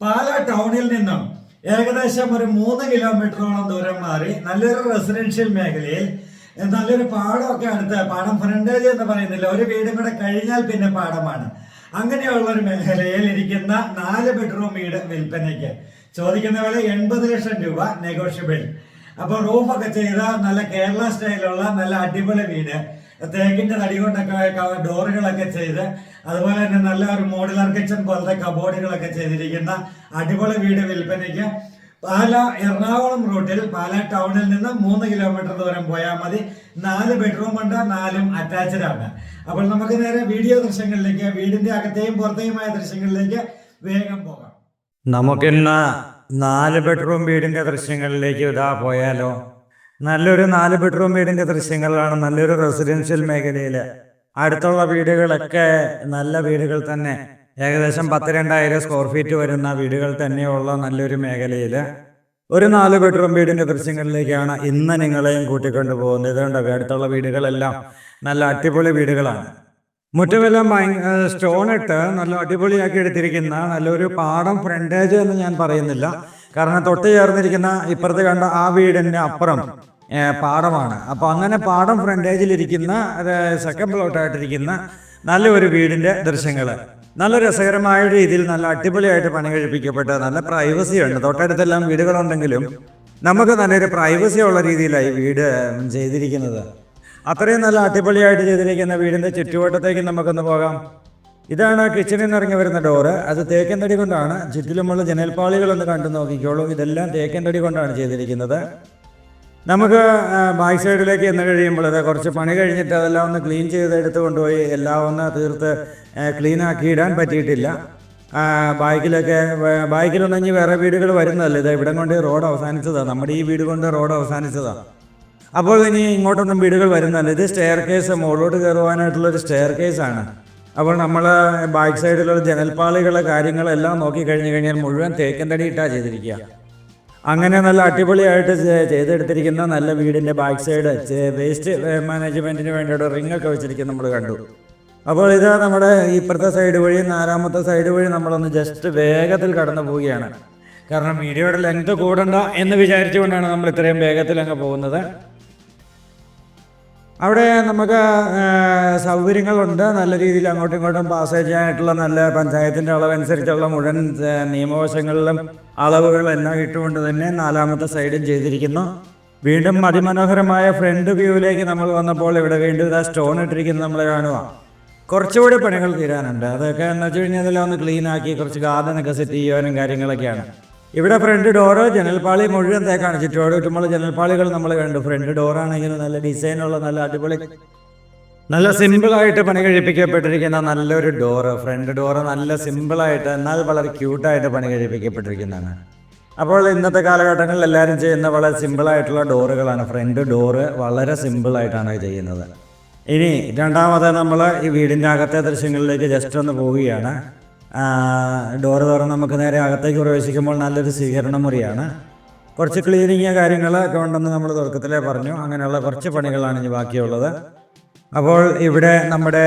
പാല ടൗണിൽ നിന്നും ഏകദേശം ഒരു മൂന്ന് കിലോമീറ്ററോളം ദൂരം മാറി നല്ലൊരു റെസിഡൻഷ്യൽ മേഖലയിൽ നല്ലൊരു പാടമൊക്കെ അടുത്ത് പാടം ഫ്രണ്ടേജ് എന്ന് പറയുന്നില്ല. ഒരു വീടും കൂടെ കഴിഞ്ഞാൽ പിന്നെ പാടമാണ്. അങ്ങനെയുള്ള ഒരു മേഖലയിൽ ഇരിക്കുന്ന നാല് ബെഡ്റൂം വീട് വിൽപ്പനയ്ക്ക്. ചോദിക്കുന്ന വില എൺപത് ലക്ഷം രൂപ നെഗോഷ്യബിൾ അപ്പോൾ റൂഫൊക്കെ ചെയ്ത നല്ല കേരള സ്റ്റൈലുള്ള നല്ല അടിപൊളി വീട്. തേക്കിന്റെ തടി കൊണ്ടൊക്കെ ഡോറുകളൊക്കെ ചെയ്ത് അതുപോലെ തന്നെ നല്ല ഒരു മോഡുലാർ കിച്ചൺ പോലത്തെ കബോർഡുകളൊക്കെ ചെയ്തിരിക്കുന്ന അടിപൊളി വീട് വിൽപ്പനയ്ക്ക് പാല എറണാകുളം റൂട്ടിൽ പാല ടൗണിൽ നിന്ന് മൂന്ന് കിലോമീറ്റർ ദൂരം പോയാൽ മതി. നാല് ബെഡ്റൂം ഉണ്ട് നാലും അറ്റാച്ച്ഡ് ആണ്. അപ്പോൾ നമുക്ക് നേരെ വീഡിയോ ദൃശ്യങ്ങളിലേക്ക് വീടിന്റെ അകത്തെയും പുറത്തെയുമായ ദൃശ്യങ്ങളിലേക്ക് വേഗം പോകാം. നമുക്കിന്ന് നാല് ബെഡ്റൂം വീടിന്റെ ദൃശ്യങ്ങളിലേക്ക് ഇതാ പോയാലോ. നല്ലൊരു നാല് ബെഡ്റൂം വീടിന്റെ ദൃശ്യങ്ങളാണ് നല്ലൊരു റെസിഡൻഷ്യൽ മേഖലയിൽ അടുത്തുള്ള വീടുകളൊക്കെ നല്ല വീടുകൾ തന്നെ. ഏകദേശം പത്ത് രണ്ടായിരം സ്ക്വയർ ഫീറ്റ് വരുന്ന വീടുകൾ തന്നെയുള്ള നല്ലൊരു മേഖലയിൽ ഒരു നാല് ബെഡ്റൂം വീടിന്റെ ദൃശ്യങ്ങളിലേക്കാണ് ഇന്ന് നിങ്ങളെയും കൂട്ടിക്കൊണ്ടു പോകുന്നത്. ഇതുകൊണ്ട്? അടുത്തുള്ള വീടുകളെല്ലാം നല്ല അടിപൊളി വീടുകളാണ്. മുറ്റമെല്ലാം സ്റ്റോൺ ഇട്ട് നല്ല അടിപൊളിയാക്കി എടുത്തിരിക്കുന്ന നല്ലൊരു പാടം ഫ്രണ്ടേജ് എന്ന് ഞാൻ പറയുന്നില്ല. കാരണം തൊട്ട് ചേർന്നിരിക്കുന്ന ഇപ്പുറത്ത് കണ്ട ആ വീടിന്റെ അപ്പുറം പാടമാണ് അപ്പോൾ അങ്ങനെ പാടം ഫ്രണ്ടേജിലിരിക്കുന്ന സെക്കൻഡ് പ്ലോട്ടായിട്ടിരിക്കുന്ന നല്ലൊരു വീടിന്റെ ദൃശ്യങ്ങൾ നല്ല രസകരമായ രീതിയിൽ നല്ല അടിപൊളിയായിട്ട് പണി കഴിപ്പിക്കപ്പെട്ട നല്ല പ്രൈവസി ഉണ്ട്. തൊട്ടടുത്തെല്ലാം വീടുകളുണ്ടെങ്കിലും നമുക്ക് നല്ലൊരു പ്രൈവസി ഉള്ള രീതിയിലായി വീട് ചെയ്തിരിക്കുന്നത്. അത്രയും നല്ല അടിപൊളിയായിട്ട് ചെയ്തിരിക്കുന്ന വീടിന്റെ ചുറ്റുവട്ടത്തേക്ക് നമുക്കൊന്ന് പോകാം. ഇതാണ് കിച്ചണിൽ നിന്ന് ഇറങ്ങി വരുന്ന ഡോറ് അത് തേക്കൻ തടി കൊണ്ടാണ്. ചുറ്റിലുമുള്ള ജനൽപ്പാളികളൊന്ന് കണ്ടു നോക്കിക്കോളൂ. ഇതെല്ലാം തേക്കൻ തടി കൊണ്ടാണ് ചെയ്തിരിക്കുന്നത്. നമുക്ക് ബാക്ക് സൈഡിലേക്ക് എന്ന് കഴിയുമ്പോൾ അത് കുറച്ച് പണി കഴിഞ്ഞിട്ട് അതെല്ലാം ഒന്ന് ക്ലീൻ ചെയ്തെടുത്ത് കൊണ്ടുപോയി എല്ലാം ഒന്ന് തീർത്ത് ക്ലീൻ ആക്കി ഇടാൻ പറ്റിയിട്ടില്ല. ബാക്കിലൊക്കെ ബാക്കിലുണ്ടെങ്കിൽ വേറെ വീടുകൾ വരുന്നതല്ല? ഇത് ഇവിടം കൊണ്ട് റോഡ് അവസാനിച്ചതാണ് നമ്മുടെ ഈ വീട് കൊണ്ട് റോഡ് അവസാനിച്ചതാണ് അപ്പോൾ ഇനി ഇങ്ങോട്ടൊന്നും വീടുകൾ വരുന്നതല്ല. ഇത് സ്റ്റെയർ കേസ് മുകളിലോട്ട് കയറുവാനായിട്ടുള്ള ഒരു സ്റ്റെയർ കേസ് ആണ്. അപ്പോൾ നമ്മൾ ബാക്ക് സൈഡിലുള്ള ജനൽപ്പാളികളെ കാര്യങ്ങളെല്ലാം നോക്കി കഴിഞ്ഞു കഴിഞ്ഞാൽ മുഴുവൻ തേക്കൻ തടി ഇട്ടാ ചെയ്തിരിക്കുക. അങ്ങനെ നല്ല അടിപൊളിയായിട്ട് ചെയ്തെടുത്തിരിക്കുന്ന നല്ല വീടിന്റെ ബാക്ക് സൈഡ് വേസ്റ്റ് മാനേജ്മെന്റിന് വേണ്ടിയിട്ട് റിംഗ് ഒക്കെ വെച്ചിരിക്കുന്നത് നമ്മൾ കണ്ടു. അപ്പോൾ ഇത് നമ്മുടെ ഇപ്പുറത്തെ സൈഡ് വഴി നാലാമത്തെ സൈഡ് വഴി നമ്മളൊന്ന് ജസ്റ്റ് വേഗത്തിൽ കടന്നു പോവുകയാണ്. കാരണം വീഡിയോയുടെ ലെങ്ത് കൂടണ്ട എന്ന് വിചാരിച്ചുകൊണ്ടാണ് നമ്മൾ ഇത്രയും വേഗത്തിൽ അങ്ങ് പോകുന്നത്. അവിടെ നമുക്ക് സൗകര്യങ്ങളുണ്ട്. നല്ല രീതിയിൽ അങ്ങോട്ടും ഇങ്ങോട്ടും പാസേജ് ആയിട്ടുള്ള നല്ല പഞ്ചായത്തിന്റെ അളവനുസരിച്ചുള്ള മുഴുവൻ നിയമവശങ്ങളിലും അളവുകൾ എല്ലാം ഇട്ടുകൊണ്ട് തന്നെ നാലാമത്തെ സൈഡും ചെയ്തിരിക്കുന്നു. വീണ്ടും അതിമനോഹരമായ ഫ്രണ്ട് വ്യൂവിലേക്ക് നമ്മൾ വന്നപ്പോൾ ഇവിടെ വീണ്ടും ഇതാ സ്റ്റോൺ ഇട്ടിരിക്കുന്നത് നമ്മൾ കാണുക കുറച്ചുകൂടി പണികൾ തീരാനുണ്ട്. അതൊക്കെ എന്ന് വെച്ച് കഴിഞ്ഞാൽ ഒന്ന് ക്ലീൻ ആക്കി കുറച്ച് ഗാർഡനൊക്കെ സെറ്റ് ചെയ്യാനും കാര്യങ്ങളൊക്കെയാണ്. ഇവിടെ ഫ്രണ്ട് ഡോറ് ജനൽപ്പാളി മുഴുവൻ തേക്കാണ് ചുറ്റോട് ചുറ്റുമുള്ള ജനൽപ്പാളികൾ നമ്മൾ കണ്ടു. ഫ്രണ്ട് ഡോറാണെങ്കിലും നല്ല ഡിസൈനുള്ള നല്ല അടിപൊളി നല്ല സിമ്പിളായിട്ട് പണി കഴിപ്പിക്കപ്പെട്ടിരിക്കുന്ന നല്ലൊരു ഡോറ് ഫ്രണ്ട് ഡോറ് നല്ല സിമ്പിളായിട്ട് എന്നാൽ വളരെ ക്യൂട്ടായിട്ട് പണി കഴിപ്പിക്കപ്പെട്ടിരിക്കുന്നതാണ്. അപ്പോൾ ഇന്നത്തെ കാലഘട്ടങ്ങളിൽ എല്ലാവരും ചെയ്യുന്ന വളരെ സിമ്പിളായിട്ടുള്ള ഡോറുകളാണ് ഫ്രണ്ട് ഡോറ് വളരെ സിമ്പിളായിട്ടാണ് ചെയ്യുന്നത്. ഇനി രണ്ടാമത് നമ്മൾ ഈ വീടിന്റെ അകത്തെ ദൃശ്യങ്ങളിലേക്ക് ജസ്റ്റ് ഒന്ന് പോവുകയാണ്. ഡോറ് തുറന്ന് നമുക്ക് നേരെ അകത്തേക്ക് പ്രവേശിക്കുമ്പോൾ നല്ലൊരു സ്വീകരണ മുറിയാണ്. കുറച്ച് ക്ലീനിങ് കാര്യങ്ങളൊക്കെ ഉണ്ടെന്ന് നമ്മൾ തുടക്കത്തിലേ പറഞ്ഞു. അങ്ങനെയുള്ള കുറച്ച് പണികളാണ് ഇനി ബാക്കിയുള്ളത്. അപ്പോൾ ഇവിടെ നമ്മുടെ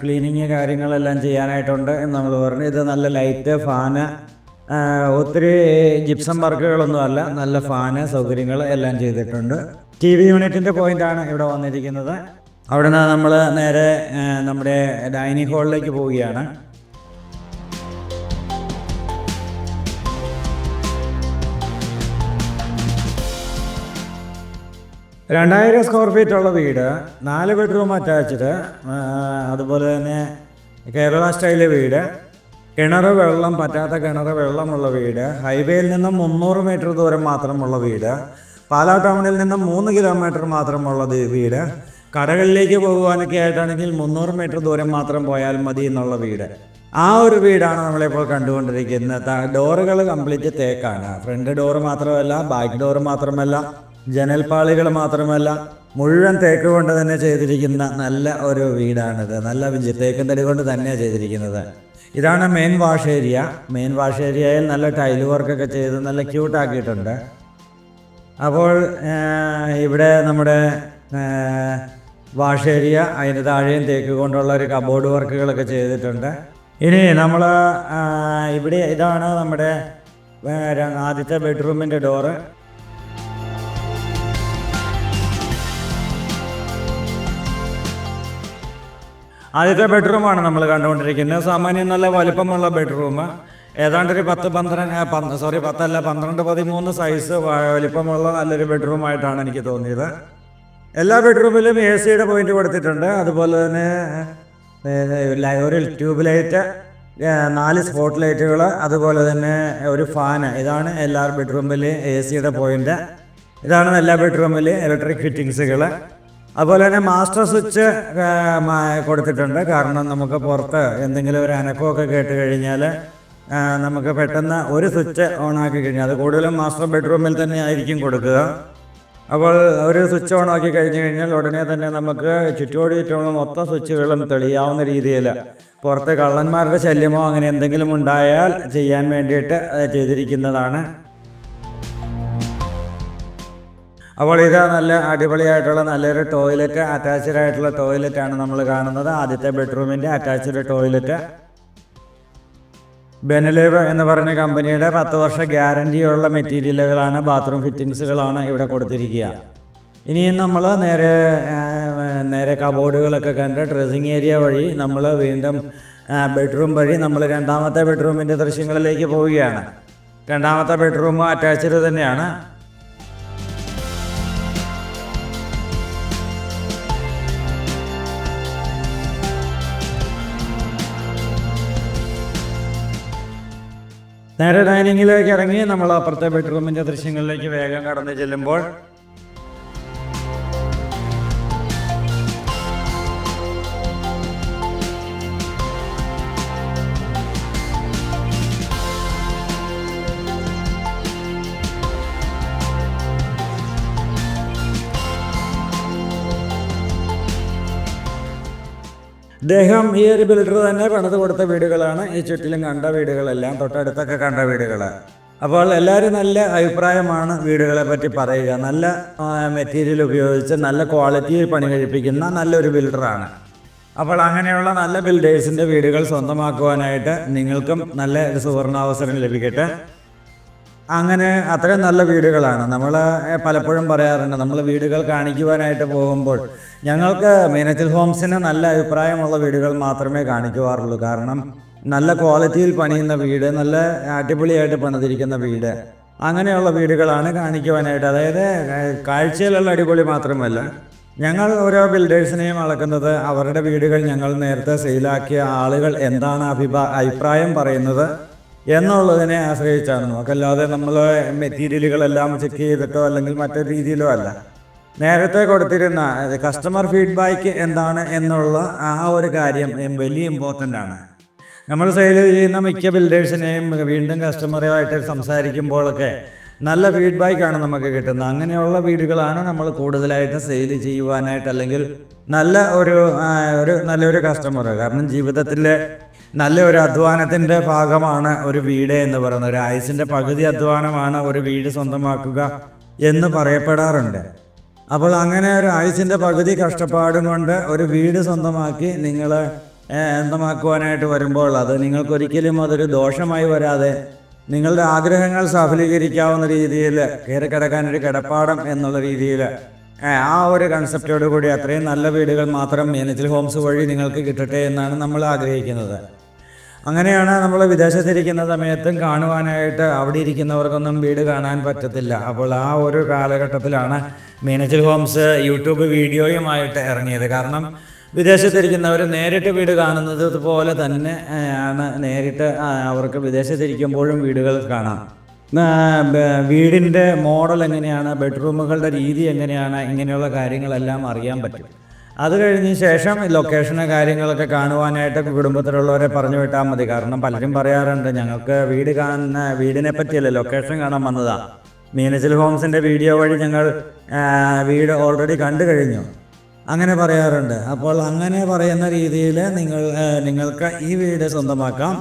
ക്ലീനിങ് കാര്യങ്ങളെല്ലാം ചെയ്യാനായിട്ടുണ്ട് എന്ന് നമ്മൾ പറഞ്ഞു. ഇത് നല്ല ലൈറ്റ് ഫാന് ഒത്തിരി ജിപ്സം വർക്കുകളൊന്നും അല്ല. നല്ല ഫാന് സൗകര്യങ്ങൾ എല്ലാം ചെയ്തിട്ടുണ്ട്. ടി വി യൂണിറ്റിന്റെ പോയിന്റാണ് ഇവിടെ വന്നിരിക്കുന്നത്. അവിടെ നിന്ന് നമ്മൾ നേരെ നമ്മുടെ ഡൈനിങ് ഹാളിലേക്ക് പോവുകയാണ്. രണ്ടായിരം സ്ക്വയർ ഫീറ്റ് ഉള്ള വീട് നാല് ബെഡ്റൂം അറ്റാച്ച്ഡ് അതുപോലെ തന്നെ കേരള സ്റ്റൈൽ വീട് കിണർ വെള്ളം പറ്റാത്ത കിണർ വെള്ളമുള്ള വീട് ഹൈവേയിൽ നിന്നും മുന്നൂറ് മീറ്റർ ദൂരം മാത്രമുള്ള വീട് പാലാ ടൗണിൽ നിന്നും മൂന്ന് കിലോമീറ്റർ മാത്രമുള്ള വീട് കടകളിലേക്ക് പോകുവാനൊക്കെ ആയിട്ടാണെങ്കിൽ മുന്നൂറ് മീറ്റർ ദൂരം മാത്രം പോയാൽ മതി എന്നുള്ള വീട്. ആ ഒരു വീടാണ് നമ്മളിപ്പോൾ കണ്ടുകൊണ്ടിരിക്കുന്നത്. ഡോറുകൾ കംപ്ലീറ്റ് തേക്കാണ്. ഫ്രണ്ട് ഡോറ് മാത്രമല്ല ബാക്ക് ഡോറ് മാത്രമല്ല ജനൽപ്പാളികൾ മാത്രമല്ല മുഴുവൻ തേക്ക് കൊണ്ട് തന്നെ ചെയ്തിരിക്കുന്ന നല്ല ഒരു വീടാണിത്. നല്ല തേക്കും തടി കൊണ്ട് തന്നെയാണ് ചെയ്തിരിക്കുന്നത്. ഇതാണ് main wash area main wash ഏരിയയിൽ നല്ല ടൈൽ വർക്കൊക്കെ ചെയ്ത് നല്ല ക്യൂട്ടാക്കിയിട്ടുണ്ട് അപ്പോൾ ഇവിടെ നമ്മുടെ വാഷ് ഏരിയ അതിന് താഴെയും തേക്ക് കൊണ്ടുള്ള ഒരു കബോർഡ് വർക്കുകളൊക്കെ ചെയ്തിട്ടുണ്ട്. ഇനി നമ്മൾ ഇവിടെ ഇതാണ് നമ്മുടെ ആദ്യത്തെ ബെഡ്റൂമിന്റെ ഡോറ് ആദ്യത്തെ ബെഡ്റൂമാണ് നമ്മൾ കണ്ടുകൊണ്ടിരിക്കുന്നത്. സാമാന്യം നല്ല വലിപ്പമുള്ള ബെഡ്റൂം ഏതാണ്ട് ഒരു പത്ത് പന്ത്രണ്ട് സോറി പത്തല്ല പന്ത്രണ്ട് പതിമൂന്ന് സൈസ് വലിപ്പമുള്ള നല്ലൊരു ബെഡ്റൂമായിട്ടാണ് എനിക്ക് തോന്നിയത്. എല്ലാ ബെഡ്റൂമിലും എ സിയുടെ പോയിന്റ് കൊടുത്തിട്ടുണ്ട്. അതുപോലെ തന്നെ ഒരു ട്യൂബ് ലൈറ്റ് നാല് സ്പോട്ട് ലൈറ്റുകൾ അതുപോലെ തന്നെ ഒരു ഫാന് ഇതാണ് എല്ലാ ബെഡ്റൂമിലും എ സിയുടെ പോയിന്റ് ഇതാണ് എല്ലാ ബെഡ്റൂമിലും ഇലക്ട്രിക് ഫിറ്റിങ്സുകൾ അതുപോലെ തന്നെ മാസ്റ്റർ സ്വിച്ച് കൊടുത്തിട്ടുണ്ട്. കാരണം നമുക്ക് പുറത്ത് എന്തെങ്കിലും ഒരു അനക്കമൊക്കെ കേട്ട് കഴിഞ്ഞാൽ നമുക്ക് പെട്ടെന്ന് ഒരു സ്വിച്ച് ഓൺ ആക്കി കഴിഞ്ഞാൽ അത് കൂടുതലും മാസ്റ്റർ ബെഡ്റൂമിൽ തന്നെ ആയിരിക്കും കൊടുക്കുക. അപ്പോൾ ഒരു സ്വിച്ച് ഓൺ ആക്കി കഴിഞ്ഞ് കഴിഞ്ഞാൽ ഉടനെ തന്നെ നമുക്ക് ചുറ്റോടി ചുറ്റുമുള്ള മൊത്തം സ്വിച്ചുകളും തെളിയാവുന്ന രീതിയിൽ പുറത്ത് കള്ളന്മാരുടെ ശല്യമോ അങ്ങനെ എന്തെങ്കിലും ഉണ്ടായാൽ ചെയ്യാൻ വേണ്ടിയിട്ട് ചെയ്തിരിക്കുന്നതാണ്. അപ്പോൾ ഇത് നല്ല അടിപൊളിയായിട്ടുള്ള നല്ലൊരു ടോയ്ലറ്റ് അറ്റാച്ച്ഡ് ആയിട്ടുള്ള ടോയ്ലറ്റ് ആണ് നമ്മൾ കാണുന്നത്. ആദ്യത്തെ ബെഡ്റൂമിന്റെ അറ്റാച്ച്ഡ് ടോയ്ലറ്റ് ബെനലേവ് എന്ന് പറഞ്ഞ കമ്പനിയുടെ പത്ത് വർഷ ഗ്യാരണ്ടിയുള്ള മെറ്റീരിയലുകളാണ് ബാത്റൂം ഫിറ്റിങ്സുകളാണ് ഇവിടെ കൊടുത്തിരിക്കുക. ഇനിയും നമ്മൾ നേരെ നേരെ കബോർഡുകളൊക്കെ കണ്ട് ഡ്രസ്സിങ് ഏരിയ വഴി നമ്മൾ വീണ്ടും ബെഡ്റൂം വഴി നമ്മൾ രണ്ടാമത്തെ ബെഡ്റൂമിന്റെ ദൃശ്യങ്ങളിലേക്ക് പോവുകയാണ്. രണ്ടാമത്തെ ബെഡ്റൂം അറ്റാച്ച്ഡ് തന്നെയാണ്. നേരെ ഡൈനിങ്ങിലേക്ക് ഇറങ്ങി നമ്മൾ അപ്പുറത്തെ ബെഡ്റൂമിന്റെ ദൃശ്യങ്ങളിലേക്ക് വേഗം കടന്നു ചെല്ലുമ്പോൾ അദ്ദേഹം ഈ ഒരു ബിൽഡർ തന്നെ പണിത് കൊടുത്ത വീടുകളാണ്. ഈ ചുറ്റിലും കണ്ട വീടുകളെല്ലാം തൊട്ടടുത്തൊക്കെ കണ്ട വീടുകൾ അപ്പോൾ എല്ലാവരും നല്ല അഭിപ്രായമാണ് വീടുകളെ പറ്റി പറയുക. നല്ല മെറ്റീരിയൽ ഉപയോഗിച്ച് നല്ല ക്വാളിറ്റിയിൽ പണി കഴിപ്പിക്കുന്ന നല്ലൊരു ബിൽഡറാണ് അപ്പോൾ അങ്ങനെയുള്ള നല്ല ബിൽഡേഴ്സിന്റെ വീടുകൾ സ്വന്തമാക്കുവാനായിട്ട് നിങ്ങൾക്കും നല്ല ഒരു സുവർണാവസരം ലഭിക്കട്ടെ. അങ്ങനെ അത്രയും നല്ല വീടുകളാണ്. നമ്മൾ പലപ്പോഴും പറയാറുണ്ട് നമ്മൾ വീടുകൾ കാണിക്കുവാനായിട്ട് പോകുമ്പോൾ ഞങ്ങൾക്ക് മീനച്ചിൽ ഹോംസിന് നല്ല അഭിപ്രായമുള്ള വീടുകൾ മാത്രമേ കാണിക്കുവാറുള്ളൂ. കാരണം നല്ല ക്വാളിറ്റിയിൽ പണിയുന്ന വീട് നല്ല അടിപൊളിയായിട്ട് പണിതിരിക്കുന്ന വീട് അങ്ങനെയുള്ള വീടുകളാണ് കാണിക്കുവാനായിട്ട്. അതായത് കാഴ്ചയിലുള്ള അടിപൊളി മാത്രമല്ല ഞങ്ങൾ ഓരോ ബിൽഡേഴ്സിനെയും അളക്കുന്നത് അവരുടെ വീടുകൾ ഞങ്ങൾ നേരത്തെ സെയിലാക്കിയ ആളുകൾ എന്താണ് അഭിപ്രാ അഭിപ്രായം പറയുന്നത് എന്നുള്ളതിനെ ആശ്രയിച്ചാണ്. നമുക്കല്ലാതെ നമ്മൾ മെറ്റീരിയലുകളെല്ലാം ചെക്ക് ചെയ്തിട്ടോ അല്ലെങ്കിൽ മറ്റൊരു രീതിയിലോ അല്ല. നേരത്തെ കൊടുത്തിരുന്ന കസ്റ്റമർ ഫീഡ്ബാക്ക് എന്താണ് എന്നുള്ള ആ ഒരു കാര്യം വലിയ ഇമ്പോർട്ടന്റ് ആണ്. നമ്മൾ സെയിൽ ചെയ്യുന്ന മിക്ക ബിൽഡേഴ്സിനെയും വീണ്ടും കസ്റ്റമറുമായിട്ട് സംസാരിക്കുമ്പോഴൊക്കെ നല്ല ഫീഡ്ബാക്കാണ് നമുക്ക് കിട്ടുന്നത്. അങ്ങനെയുള്ള വീടുകളാണ് നമ്മൾ കൂടുതലായിട്ട് സെയിൽ ചെയ്യുവാനായിട്ട് അല്ലെങ്കിൽ നല്ല ഒരു ഒരു നല്ലൊരു കസ്റ്റമർ കാരണം ജീവിതത്തിലെ നല്ല ഒരു അധ്വാനത്തിന്റെ ഭാഗമാണ് ഒരു വീട് എന്ന് പറയുന്നത്. ഒരു ആയുസിന്റെ പകുതി അധ്വാനമാണ് ഒരു വീട് സ്വന്തമാക്കുക എന്ന് പറയപ്പെടാറുണ്ട്. അപ്പോൾ അങ്ങനെ ഒരു ആയുസിന്റെ പകുതി കഷ്ടപ്പാടും കൊണ്ട് ഒരു വീട് സ്വന്തമാക്കി നിങ്ങൾ സ്വന്തമാക്കുവാനായിട്ട് വരുമ്പോൾ അത് നിങ്ങൾക്കൊരിക്കലും അതൊരു ദോഷമായി വരാതെ നിങ്ങളുടെ ആഗ്രഹങ്ങൾ സഫലീകരിക്കാവുന്ന രീതിയിൽ കയറി കിടക്കാൻ ഒരു കിടപ്പാടം എന്നുള്ള രീതിയിൽ ആ ഒരു കൺസെപ്റ്റോട് കൂടി അത്രയും നല്ല വീടുകൾ മാത്രം മേനച്ചിൽ ഹോംസ് വഴി നിങ്ങൾക്ക് കിട്ടട്ടെ എന്നാണ് നമ്മൾ ആഗ്രഹിക്കുന്നത്. അങ്ങനെയാണ് നമ്മൾ വിദേശത്തിരിക്കുന്ന സമയത്തും കാണുവാനായിട്ട് അവിടെ ഇരിക്കുന്നവർക്കൊന്നും വീട് കാണാൻ പറ്റത്തില്ല. അപ്പോൾ ആ ഒരു കാലഘട്ടത്തിലാണ് മീനച്ചിൽ ഹോംസ് യൂട്യൂബ് വീഡിയോയുമായിട്ട് ഇറങ്ങിയത്. കാരണം വിദേശത്തിരിക്കുന്നവർ നേരിട്ട് വീട് കാണുന്നത് പോലെ തന്നെ ആണ് നേരിട്ട് അവർക്ക് വിദേശത്തിരിക്കുമ്പോഴും വീടുകൾ കാണാം. വീടിന്റെ മോഡൽ എങ്ങനെയാണ് ബെഡ്റൂമുകളുടെ രീതി എങ്ങനെയാണ് ഇങ്ങനെയുള്ള കാര്യങ്ങളെല്ലാം അറിയാൻ പറ്റും. അത് കഴിഞ്ഞ ശേഷം ലൊക്കേഷന് കാര്യങ്ങളൊക്കെ കാണുവാനായിട്ട് കുടുംബത്തിലുള്ളവരെ പറഞ്ഞു വിട്ടാൽ മതി. കാരണം പലരും പറയാറുണ്ട് ഞങ്ങൾക്ക് വീട് കാണുന്ന വീടിനെ പറ്റിയല്ല ലൊക്കേഷൻ കാണാൻ വന്നതാ. മീനച്ചിൽ ഹോംസിന്റെ വീഡിയോ വഴി ഞങ്ങൾ വീട് ഓൾറെഡി കണ്ടു കഴിഞ്ഞു. അങ്ങനെ പറയാറുണ്ട്. അപ്പോൾ അങ്ങനെ പറയുന്ന രീതിയിൽ നിങ്ങൾ നിങ്ങൾക്ക് ഈ വീട് സ്വന്തമാക്കാം.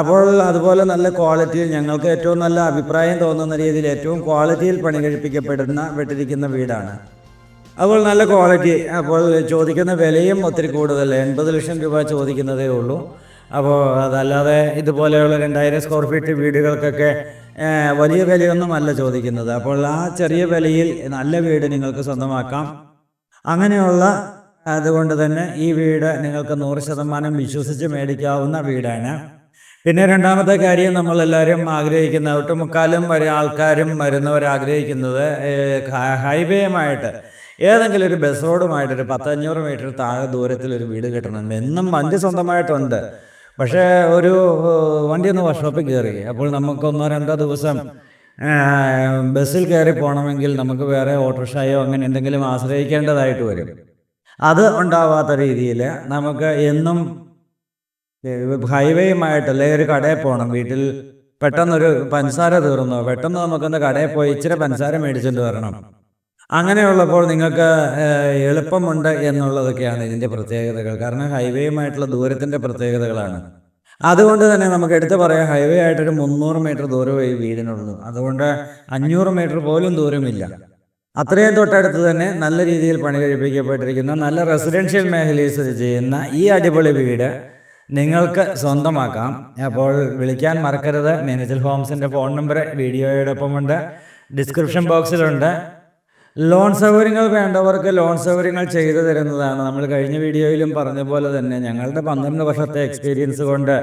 അപ്പോൾ അതുപോലെ നല്ല ക്വാളിറ്റിയിൽ ഞങ്ങൾക്ക് ഏറ്റവും നല്ല അഭിപ്രായം തോന്നുന്ന രീതിയിൽ ഏറ്റവും ക്വാളിറ്റിയിൽ പണി കഴിപ്പിക്കപ്പെടുന്ന വെട്ടിരിക്കുന്ന വീടാണ്. അപ്പോൾ നല്ല ക്വാളിറ്റി അപ്പോൾ ചോദിക്കുന്ന വിലയും ഒത്തിരി കൂടുതൽ. എൺപത് ലക്ഷം രൂപ ചോദിക്കുന്നതേ ഉള്ളൂ. അപ്പോൾ അതല്ലാതെ ഇതുപോലെയുള്ള രണ്ടായിരം സ്ക്വയർ ഫീറ്റ് വീടുകൾക്കൊക്കെ വലിയ വലിയ വിലയൊന്നുമല്ല ചോദിക്കുന്നത്. അപ്പോൾ ആ ചെറിയ വിലയിൽ നല്ല വീട് നിങ്ങൾക്ക് സ്വന്തമാക്കാം. അങ്ങനെയുള്ള അതുകൊണ്ട് തന്നെ ഈ വീട് നിങ്ങൾക്ക് നൂറ് ശതമാനം വിശ്വസിച്ച് മേടിക്കാവുന്ന വീടാണ്. പിന്നെ രണ്ടാമത്തെ കാര്യം നമ്മളെല്ലാവരും ആഗ്രഹിക്കുന്ന ഒട്ടുമുക്കാലും വരെ ആൾക്കാരും വരുന്നവർ ആഗ്രഹിക്കുന്നത് ഹൈവേയുമായിട്ട്. ഏതെങ്കിലും ഒരു ബസ് റോഡുമായിട്ട് ഒരു പത്തഞ്ഞൂറ് മീറ്റർ താഴെ ദൂരത്തിൽ ഒരു വീട് കിട്ടണം എന്നും വണ്ടി സ്വന്തമായിട്ടുണ്ട്. പക്ഷേ ഒരു വണ്ടി ഒന്ന് വർക്ക്ഷോപ്പിൽ കയറി. അപ്പോൾ നമുക്ക് ഒന്നോ രണ്ടോ ദിവസം ബസ്സിൽ കയറി പോകണമെങ്കിൽ നമുക്ക് വേറെ ഓട്ടോറിക്ഷയോ അങ്ങനെ എന്തെങ്കിലും ആശ്രയിക്കേണ്ടതായിട്ട് വരും. അത് ഉണ്ടാവാത്ത രീതിയിൽ നമുക്ക് എന്നും ഹൈവേയുമായിട്ട് അല്ലെങ്കിൽ ഒരു കടയിൽ പോകണം. വീട്ടിൽ പെട്ടെന്നൊരു പഞ്ചസാര തീർന്നോ. പെട്ടെന്ന് നമുക്കൊന്ന് കടയിൽ പോയി ഇച്ചിരി പഞ്ചസാര മേടിച്ചിട്ട് വരണം. അങ്ങനെയുള്ളപ്പോൾ നിങ്ങൾക്ക് എളുപ്പമുണ്ട് എന്നുള്ളതൊക്കെയാണ് ഇതിന്റെ പ്രത്യേകതകൾ. കാരണം ഹൈവേയുമായിട്ടുള്ള ദൂരത്തിന്റെ പ്രത്യേകതകളാണ്. അതുകൊണ്ട് തന്നെ നമുക്ക് എടുത്തു പറയാം ഹൈവേ ആയിട്ടൊരു മുന്നൂറ് മീറ്റർ ദൂരമേ ഈ വീടിനുള്ളൂ. അതുകൊണ്ട് അഞ്ഞൂറ് മീറ്റർ പോലും ദൂരമില്ല. അത്രയും തൊട്ടടുത്ത് തന്നെ നല്ല രീതിയിൽ പണി കഴിപ്പിക്കപ്പെട്ടിരിക്കുന്ന നല്ല റെസിഡൻഷ്യൽ മേഖലയിൽ സ്ഥിതി ചെയ്യുന്ന ഈ അടിപൊളി വീട് നിങ്ങൾക്ക് സ്വന്തമാക്കാം. അപ്പോൾ വിളിക്കാൻ മറക്കരുത്. മേനേജൽ ഹോംസിന്റെ ഫോൺ നമ്പർ വീഡിയോയോടൊപ്പമുണ്ട്. ഡിസ്ക്രിപ്ഷൻ ബോക്സിലുണ്ട് ലോൺ സൗകര്യങ്ങൾ വേണ്ടവർക്ക് ലോൺ സൗകര്യങ്ങൾ ചെയ്തു തരുന്നതാണ്. നമ്മൾ കഴിഞ്ഞ വീഡിയോയിലും പറഞ്ഞ പോലെ തന്നെ ഞങ്ങളുടെ പന്ത്രണ്ട് വർഷത്തെ എക്സ്പീരിയൻസ് കൊണ്ട്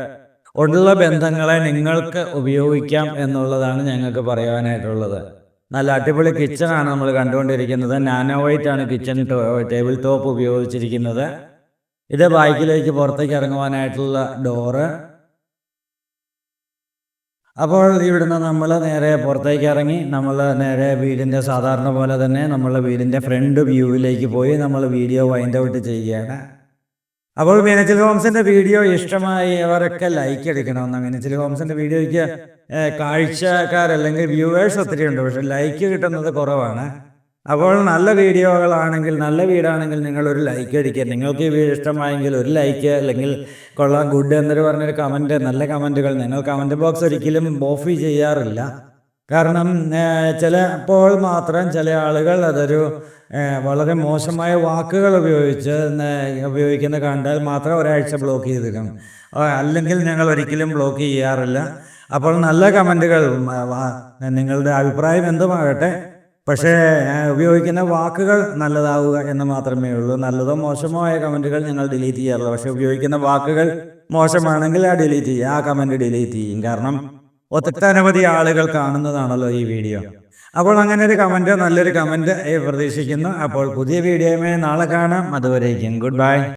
ഉള്ള ബന്ധങ്ങളെ നിങ്ങൾക്ക് ഉപയോഗിക്കാം എന്നുള്ളതാണ് ഞങ്ങൾക്ക് പറയാനായിട്ടുള്ളത്. നല്ല അടിപൊളി കിച്ചണാണ് നമ്മൾ കണ്ടുകൊണ്ടിരിക്കുന്നത്. നാനോ വൈറ്റ് ആണ് കിച്ചൺ ടേബിൾ ടോപ്പ് ഉപയോഗിച്ചിരിക്കുന്നത്. ഇത് ബൈക്കിലേക്ക് പുറത്തേക്ക് ഇറങ്ങുവാനായിട്ടുള്ള ഡോറ് അപ്പോൾ ഇവിടുന്ന് നമ്മൾ നേരെ പുറത്തേക്ക് ഇറങ്ങി നമ്മൾ നേരെ വീടിന്റെ സാധാരണ പോലെ തന്നെ നമ്മൾ വീടിന്റെ ഫ്രണ്ട് വ്യൂവിലേക്ക് പോയി നമ്മൾ വീഡിയോ വൈൻഡ് ഔട്ട് ചെയ്യുകയാണ്. അപ്പോൾ മീനച്ചിൽ ഹോംസിന്റെ വീഡിയോ ഇഷ്ടമായി ഇഷ്ടമായവരൊക്കെ ലൈക്ക് എടുക്കണമെന്ന്. മീനച്ചിൽ ഹോംസിന്റെ വീഡിയോയ്ക്ക് കാഴ്ചക്കാർ കാഴ്ചക്കാരല്ലെങ്കിൽ വ്യൂവേഴ്സ് ഒത്തിരി ഉണ്ട്. പക്ഷെ ലൈക്ക് കിട്ടുന്നത് കുറവാണ്. അപ്പോൾ നല്ല വീഡിയോകളാണെങ്കിൽ നല്ല വീടാണെങ്കിൽ നിങ്ങൾ ഒരു ലൈക്ക് അടിക്കുക. നിങ്ങൾക്ക് ഈ വീട് ഇഷ്ടമായെങ്കിൽ ഒരു ലൈക്ക് അല്ലെങ്കിൽ കൊള്ളാം. ഗുഡ് എന്നൊരു പറഞ്ഞൊരു കമന്റ് നല്ല കമന്റുകൾ നിങ്ങൾ കമന്റ് ബോക്സ് ഒരിക്കലും ഓഫ് ചെയ്യാറില്ല. കാരണം ചിലപ്പോൾ മാത്രം ചില ആളുകൾ അതൊരു വളരെ മോശമായ വാക്കുകൾ ഉപയോഗിച്ച് ഉപയോഗിക്കുന്നത് ഉപയോഗിക്കുന്ന കണ്ടാൽ മാത്രം ഒരാഴ്ച ബ്ലോക്ക് ചെയ്തിരിക്കണം അല്ലെങ്കിൽ ഞങ്ങൾ ഒരിക്കലും ബ്ലോക്ക് ചെയ്യാറില്ല. അപ്പോൾ നല്ല കമന്റുകൾ നിങ്ങളുടെ അഭിപ്രായം എന്തുമാകട്ടെ? പക്ഷേ ഉപയോഗിക്കുന്ന വാക്കുകൾ നല്ലതാവുക എന്ന് മാത്രമേ ഉള്ളൂ. നല്ലതോ മോശമോ ആയ കമന്റുകൾ ഞങ്ങൾ ഡിലീറ്റ് ചെയ്യാറുള്ളൂ പക്ഷേ ഉപയോഗിക്കുന്ന വാക്കുകൾ മോശമാണെങ്കിൽ ആ ഡിലീറ്റ് ചെയ്യുക ആ കമന്റ് ഡിലീറ്റ് ചെയ്യും. കാരണം ഒട്ടനവധി ആളുകൾ കാണുന്നതാണല്ലോ ഈ വീഡിയോ. അപ്പോൾ അങ്ങനെ ഒരു കമന്റ് നല്ലൊരു കമന്റ് പ്രതീക്ഷിക്കുന്നു. അപ്പോൾ പുതിയ വീഡിയോയുമായി നാളെ കാണാം. അതുവരേക്കും ഗുഡ് ബൈ.